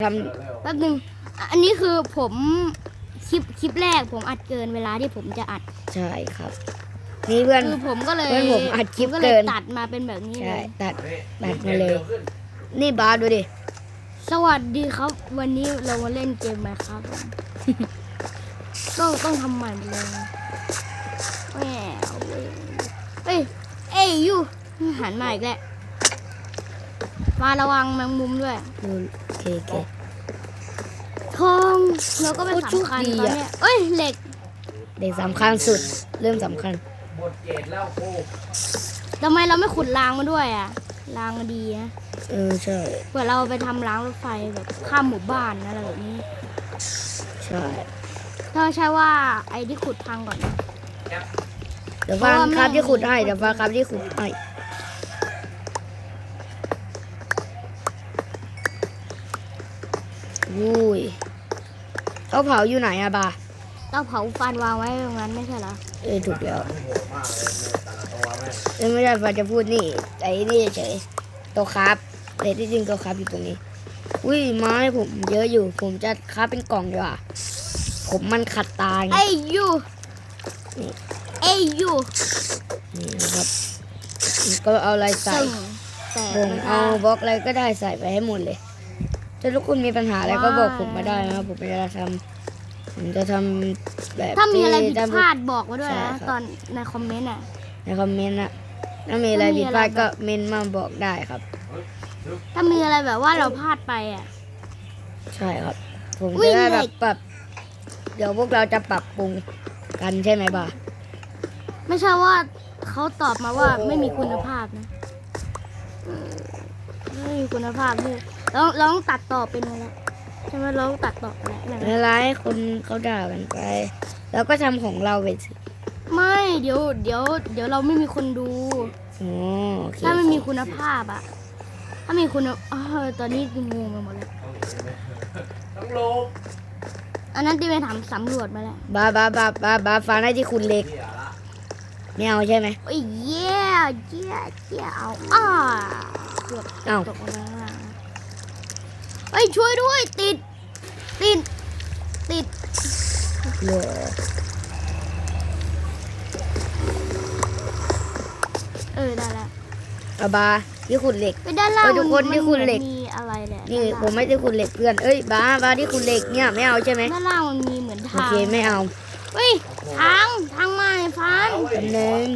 ทแป๊บนึงอะอันนี้คือผมคลิปคลิปแรกผมอัดเกินเวลาที่ผมจะอัดำใช่ครับ นี่เพื่อนคือผมก็เลยเพื่อนผมอัดคลิปผมก็เลยเกินตัดมาเป็นแบบนี้เลใช่ย ตัดตัดมาเลย นี่บาสดูดิสวัสดีครับ วันนี้เรามาเล่นเกมไหมครับต้องต้องทำใหม่หมดเลยแหมเอ้ยเอ้ยยูหันมาอีกแล้วมาระวังแมงมุมด้วยดูโอ เคโอเคทองเราก็เป็นโอ้โชคสำคัญดีตอนอะเนี้ยเอ้ยเหล็กเด็กสำคัญสุด เรื่องสำคัญหมดเกตแล้วครูทำไมเราไม่ขุดรางมาด้วยอะรางดีนะเออใช่เผื่อเราไปทำรางรถไฟแบบข้ามหมู่บ้านนะอะไรแบบนี้ ใช่ถ้าใช่ว่าไอ้ที่ขุดพังก่อนนะเดี๋ยวฟังเพราะว่าครับแม่ที่ขุดให้เดี๋ยวฟังครับที่ขุดให้ อุ้ยเขาเผาอยู่ไหนอะบาเตาเผาฟันวางไว้ตรงนั้นไม่ใช่เหรอ เออถูกแล้วโหดมากเลยในแต่ละตัวแม่งเออไม่ได้ฟังจะพูดนี่ไอ้นี่เฉยตัวครับแต่ที่จริงตัวครับอยู่ตรงนี้ อุ้ยไม้ผมเยอะอยู่ ผมจะครับเป็นกล่องดีกว่า ผมมันขัดตาไงไอ้ยูนี่ไอ้ยูนี่นะครับก็เอาอะไรใส่ซึ่งแต่ผมไม่เอาได้บล็อกอะไรก็ได้ใส่ไปให้หมดเลย ถ้าทุกคนมีปัญหาอะไรก็บอกผมมาได้นะครับผมจะทำผมจะทำแบบถ้ามีอะไรผิดที่พลาดบอกมาด้วยใช่นะครับตอนในคอมเมนต์อะในคอมเมนต์นะถ้ามีอะไรถ้ามีผิดพลาดอะไรก็แบบเมนมาบอกได้ครับ ถ้ามีอะไรแบบว่าเราพลาดไปอะ ใช่ครับ ผมอุ้จะยได้เหแบล็บกปรับ เดี๋ยวพวกเราจะปรับปรุงกันใช่ไหมบ่าไม่ใช่ว่าเขาตอบมาว่าไม่มีคุณภาพนะเออไม่มีคุณภาพด้วยเราเราต้องตัดต่อเป็นอะไรใช่ไหมเราต้องตัดต่ออะไรอะไรไม่ร้ายคนเขาด่ากันไป แล้วก็ทำของเราไปสิไม่เดี๋ยวเดี๋ยว เดี๋ยวเราไม่มีคนดู อ๋อโอเคถ้าไม่มีคุณภาพอะถ้ามีคุณเออตอนนี้งงไปหมดแล้วต้องลบอันนั้นที่ไปถามสำรวจมาแล้วบาบาบาบาบาฟังได้ที่คุณเล็กเหี้ยละไม่เอาใช่ไหมโอ้ยเย่เย่เย่เอาอ่าเกือบเอ้าตกลงไปข้างล่างนะ เฮ้ยช่วยด้วย ติด ติด ติดเหรอเออได้แล้วเอาบาที่ขุดเหล็ก ไปด้านล่างเอ้ยทุกคนมันี่คุณเหล็ก มีอะไรแหละนี่ด้าล่างผมไม่ได้ขุดเหล็กเพื่อนเอ้ยบาบาที่ขุดเหล็กเนี่ยไม่เอาใช่ไหมด้านล่างมันมีเหมือนโอทางเคไม่เอาเฮ้ยทางทางมาไอ้ฟันแป๊บนึง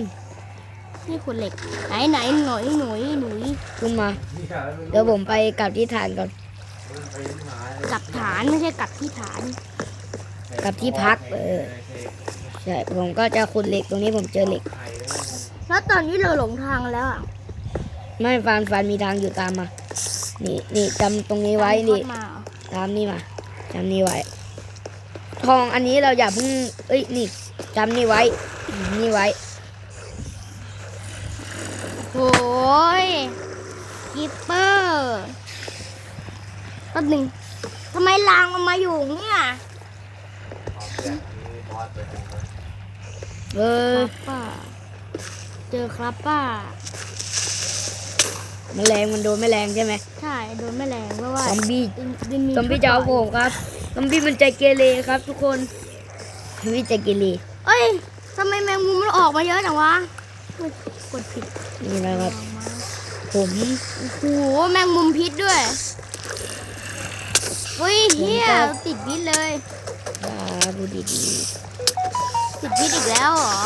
นี่ขุดเหล็ก ไหนไหนหน่อยหน่อยหนุ่ยขึ้นมาเหี้ยแล้วไม่รู้เดี๋ยวผมไปกลับที่ฐานก่อนมันไปที่ไหน กลับฐานไม่ใช่กลับที่ฐาน กลับที่พักเออใช่ผมก็จะขุดเหล็กตรงนี้ผมเจอเหล็กไข่เลยแล้วตอนนี้เราหลงทางแล้วอะไม่ฟันฟันมีทางอยู่ตามมา นี่นี่จำตรงนี้ไว้นี่ตามทอดมาเหรอตามนี่มาจำนี่ไว้ ทองอันนี้เราอย่าเพิ่งเอ้ยนี่จำนี่ไว้ นี่ไว้โอ้ยกิปเปอร์ แป๊บหนึงทำไมรางมันมาอยู่เนี่ยเอาเพื่อนมีบอสไปดูนะเอคอรับป้าเจอครับป้าแมลงมันโดนแมลงใช่ไหมใช่โดนแมลงเพราะว่าซอมบี้ดินดินมีซอมบี้จะเอาผมครับซอมบี้มันใจเกเรครับ ทุกคนซอมบี้ใจเกเรเอ้ยทำไมแมงมุมมันออกมาเยอะจังวะอุ๊ยกดผิดนี่นะครับออกมาผมโอ้โหแมงมุมพิษด้วย เฮ้ยเฮียติดพิษเลยอ่าพูดดีติดพิษอีกแล้วเหรอ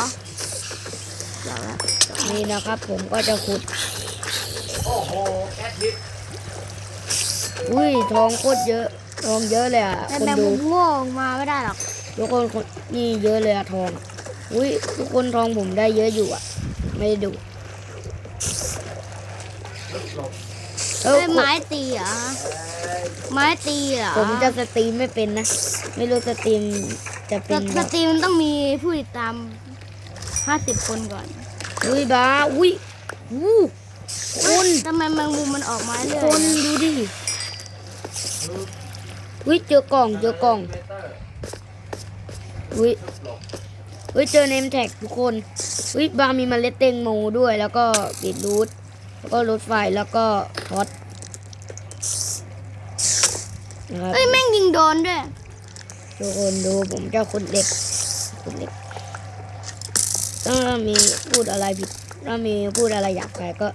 เดี๋ยวละๆนี่นะครับผมก็จะขุด โอ้โหแอดดิสอุ้ยทองโคตรเยอะ ทองเยอะเลยอะแต่คนแมงดู มุมโง่ออกมาไม่ได้หรอกทุกคนคนนี่เยอะเลยอะทอง อุ้ยทุกคนทองผมได้เยอะอยู่อะไม่ได้ดู เออเอ้ยไม้ตีเหรอไม้ตีเหรอผมจะสตรีมไม่เป็นนะ ไม่รู้สตรีมจะเป็นสแบบตรีมมันต้องมีผู้ติดตามห้าสิบคนก่อนอุ้ยบ้าอุ้ยอู้คนทำไมแมงมุมมันออกมาเรื่อยคนดูดิอุ้ยเจอกล่องเจอกล่องเตอร์อุ้ยอุ้ยเจอเนมแท็กทุกคนอุ้ยบาร์มีเมล็ดเตงโมด้วยแล้วก็บีทรูท แล้วก็รถไฟแล้วก็ท็อตนะครับเอ้ยแม่งยิงโดนด้วย ทุกคนดูผมจะขุดเหล็กขุดเหล็กถ้ามีพูดอะไรผิดถ้ามีพูดอะไรหยาบคายก็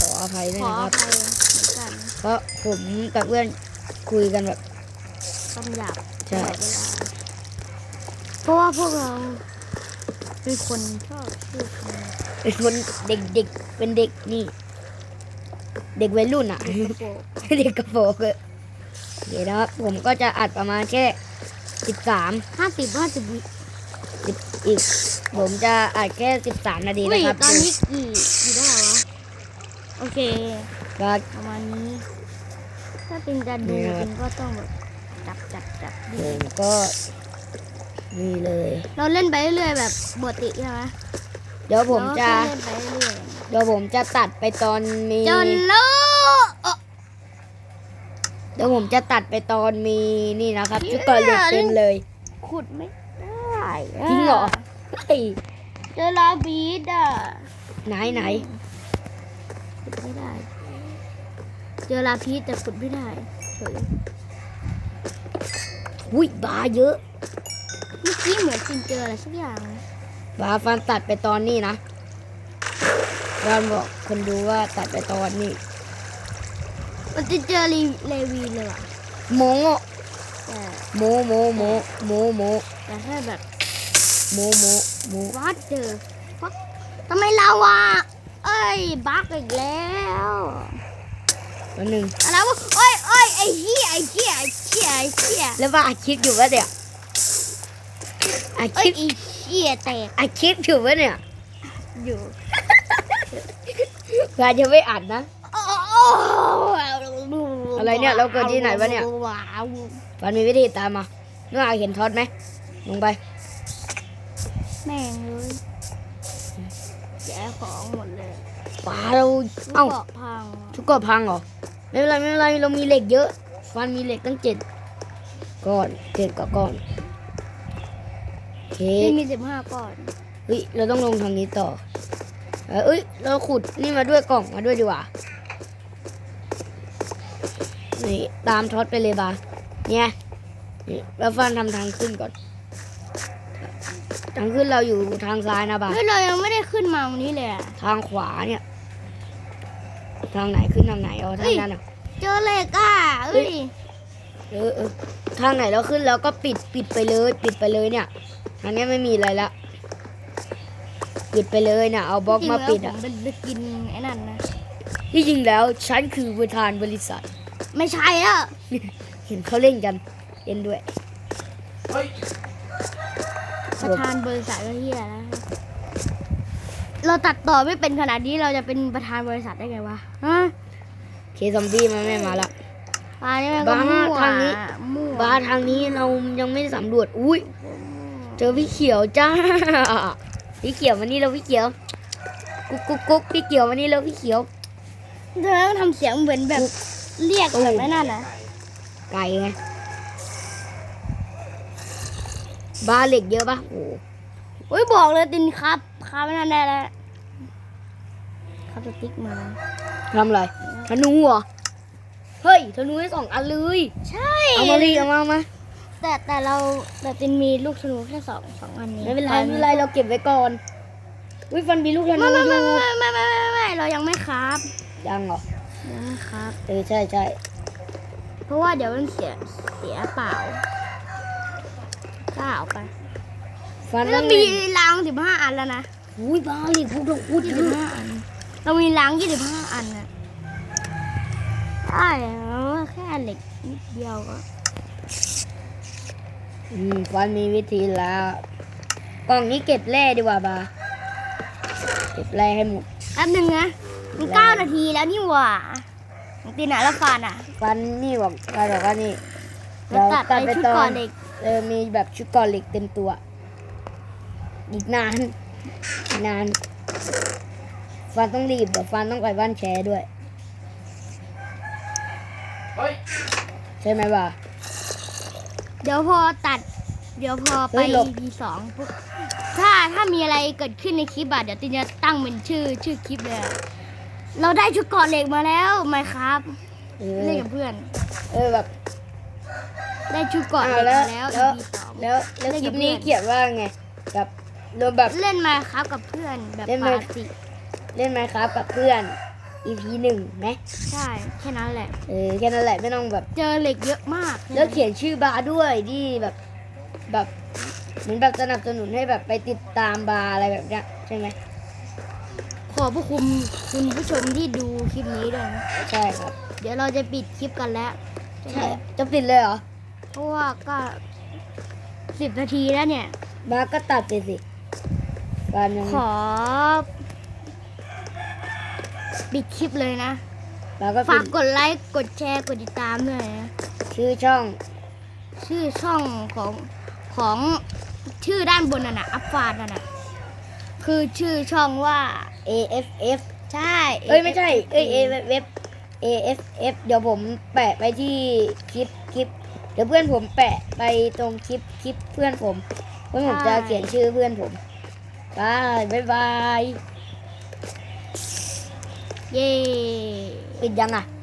ขออภัยด้วยขอนะคอรับ ภัยเหมือนกันเพราะผมกับเพื่อนคุยกันแบบ คำหยาบใช่ ตลอดเวลาเพราะว่าพวกเรา เป็นคนชอบพูดคำเป็นคนเด็กเด็กๆเป็นเด็กนี่ เด็กวัยรุ่นอะกระโปรงเด็กกระโปรงเลยโอเคนะครับผมก็จะอัดประมาณแค่สิบสามห้าสิบห้าสิบวิสิบอีก ผมจะอัดแค่สิบสามนาทีอุ้ยนะครับตอนนี้กี่กี่เท่าไหร่วะโอเคก็ประมาณนี้ ถ้าเป็นจะดูเนี่ยเป็นก็ต้องแบบจับจับจับผมก็นี่เลย เราเล่นไปเรื่อยๆแบบปกติใช่ไหม เดี๋ยวผมจะเราแค่เล่นไปเรื่อยเดี๋ยวผมจะตัดไปตอนมี ๆจนรู้เอ่อ เดี๋ยวผมจะตัดไปตอนมีนี่นะครับชุดก่อนเหล็กเต็มเลย ขุดไม่ได้จริงเหรอเฮ้ยเจอลาบีดอะไหนไหนขุดไม่ได้ เจอลาพีชแต่ขุดไม่ได้เฉยอุ้ยบาเยอะ เมื่อกี้เหมือนจินเจออะไรสักอย่างนะ บาฟันตัดไปตอนนี้นะฟันบอกคนดูว่าตัดไปตอนนี้ มันจินเจอรีเลวีเลยว่ะโมแต่โมโมโมโมโมแต่แค่แบบโมโมโมวัดเจอฟักทำไมเราอะเอ้ยบักอีกแล้ววันหนึ่งอะไรวะโอ้ยโอ้ยไอ้เหี้ยไอ้เหี้ยไอ้เหี้ยไอ้เหี้ยแล้วว่าอัดคลิปอยู่วะเนี่ยอัดคเอ้ลิยปไอ้ เหี้ยแตกอัดคลิปอยู่วะเนี่ย อยู่วาจะไม่อัดนะโอ้อะไรเนี่ยเราเกิดที่ไหนวะเนี่ยว้าวฟันมีวิธีตามมาเมื่อเห็นท็อตไหมลงไป แม่งเลยแย่ของหมดเลยปาเราเอ้าเกาะพังทุกกอนพังเหรอไม่เป็นไรไม่เป็นไรเรามีเหล็กเยอะ ฟันมีเหล็กตั้งเจ็ดก้อนเจ็ดกับก้อนโอ เคที่มีสิบห้าก้อนเฮ้ยเราต้องลงทางนี้ต่อเอ้ยเอ้ยเราขุดนี่มาด้วยกล่องมาด้วยดีกว่านี่ตามท็อตไปเลยบาเนี่ยนี่แล้วฟันทำทางขึ้นก่อน ทางขึ้นเราอยู่ทางซ้ายนะบาเฮ้ยเรายังไม่ได้ขึ้นมาวันนี้เลยอะทางขวาเนี่ย ทางไหนขึ้นทางไหนเอาทางนั้นอะเจอเหล็กอะเอ้ยเออเออทางไหนเราขึ้นแล้วก็ปิดปิดไปเลย ปิดไปเลยเนี่ย ทางเนี้ยไม่มีอะไรละปิดไปเลยเนี่ยเอาบล็อกมาปิดจริงๆอะแล้วผมเป็นกินไอ้นั่นนะที่จริงแล้วฉันคือประธานบริษัท ไม่ใช่อะเห็นเขาเล่นกันเล่นด้วยเฮ้ยประธานบริษัทก็เฮียแล้วเราตัดต่อไม่เป็นขนาดนี้เราจะเป็นประธานบริษัทได้ไงวะฮะเคซอมบี้มันไม่มาละอันนี้มันก็บ้ามั่วทางนี้มั่วบ้าทางนี้เรายังไม่ได้สำรวจอุ้ย เจอพี่เขียวจ้าพี่เขียววันนี้เราพี่เขียว กุ๊กกุ๊กกุ๊กพี่เขียววันนี้เราพี่เขียวเธอต้องทำเสียงเหมือนแบบเรียกแบบไม่นั่นนะไก่ไงบ้าเหล็กเยอะปะโอ้โอ้ยบอกเลยตินครับครับไม่นั่นได้แล้วครับสติ๊กมาทำอะไรธนูเหรอเฮ้ยธนูให้สองอันเลย ใช่ เอามาลีเอามาเอามา แต่แต่เราแต่ตินมีลูกธนูแค่สองสองอันนี้ไม่เป็นไรไม่เป็นไรเราเก็บไว้ก่อนอุ้ยฟันมีลูกธนูไม่อไม่ยู่ไม่ไม่ไม่ไม่ไม่ไม่เรายังไม่ครับยังเหรอยังไม่ครับ เออใช่ใช่เพราะว่าเดี๋ยวมันเสียเสียเปล่าก้าเอาไปฟันเราต้องมีมีรางสิบห้าอันแล้วนะอุ้ยบ้าเหล็กพูดต้องพูดยี่เยสิบอะห้าอันเรามีรางยี่สิบห้าอันนะได้แล้วแค่เหล็กนิดเดียวก็ อืมฟันมีวิธีแล้ว กล่องนี้เก็บแร่ดีกว่าบาเก็บแร่ให้หมดแป๊บหนึ่งนะมันเก้านาทีแล้วนี่หว่าของตีน่ะแล้วฟานอะ ฟันนี่บอกฟันบอกว่านี่แล้วตัดไปชุดก่อนเหล็กเออมีแบบชุดก่อนเหล็กเต็มตัว อีกนานอีกนาน ฟันต้องรีบเดี๋ยวฟันต้องไปบ้านแชร์ด้วยเฮ้ยใช่ไหมบ่า เดี๋ยวพอตัด เดี๋ยวพอไป เฮ้ยหลบ EP สองปุ๊บถ้าถ้ามีอะไรเกิดขึ้นในคลิปอะเดี๋ยวตินจะตั้งเป็นชื่อชื่อคลิปเลยอะเราได้ชุดเกราะเหล็กมาแล้วไหมครับเออเล่นกับเพื่อน เออแบบได้ชุดเกาะอ้าวเหล็กแล้วมาแล้ว แล้ว EP สอง แล้วแล้วเล่นคกัลิบปนี้เพื่อน เขียนว่าไงแบบรวมแบบ เล่นมาครับกับเพื่อนแบบเล่นปมากติ เล่นไมค์ครับกับเพื่อน EP หนึ่งไหมใช่ แค่นั้นแหละ เออแค่นั้นแหละไม่ต้องแบบเจอเหล็กเยอะมากแล้วเขียนชื่อบาร์ด้วยที่แบบแบบเหมือนแบบสนับสนุนให้แบบไปติดตามบาร์อะไรแบบเนี้ยใช่ไหมขอบพระคุณคุณผู้ชมที่ดูคลิปนี้ด้วยนะใช่ครับ เดี๋ยวเราจะปิดคลิปกันแล้วใช่จะปิดเลยเหรอเพราะว่าก็สิบนาทีแล้วเนี่ย บาร์ก็ตัดไปสิบาร์ยังขอ ปิดคลิปเลยนะบาร์ก็ฝาปิกดกดไลค์กดแชร์กดติดตามด้วยนะชื่อช่อง ชื่อช่องของของชื่อด้านบนน่ะนะอัพฟาดน่ะนะคือชื่อช่องว่า AFF ใช่เอ้ยไม่ใช่ เอ้ย AFF AFF เดี๋ยวผมแปะไปที่คลิปคลิป เดี๋ยวเพื่อนผมแปะไปตรงคลิปคลิปเพื่อนผม เพื่อนผมจะเขียนชื่อเพื่อนผมบายบายบาย เย้ปิดยังอะป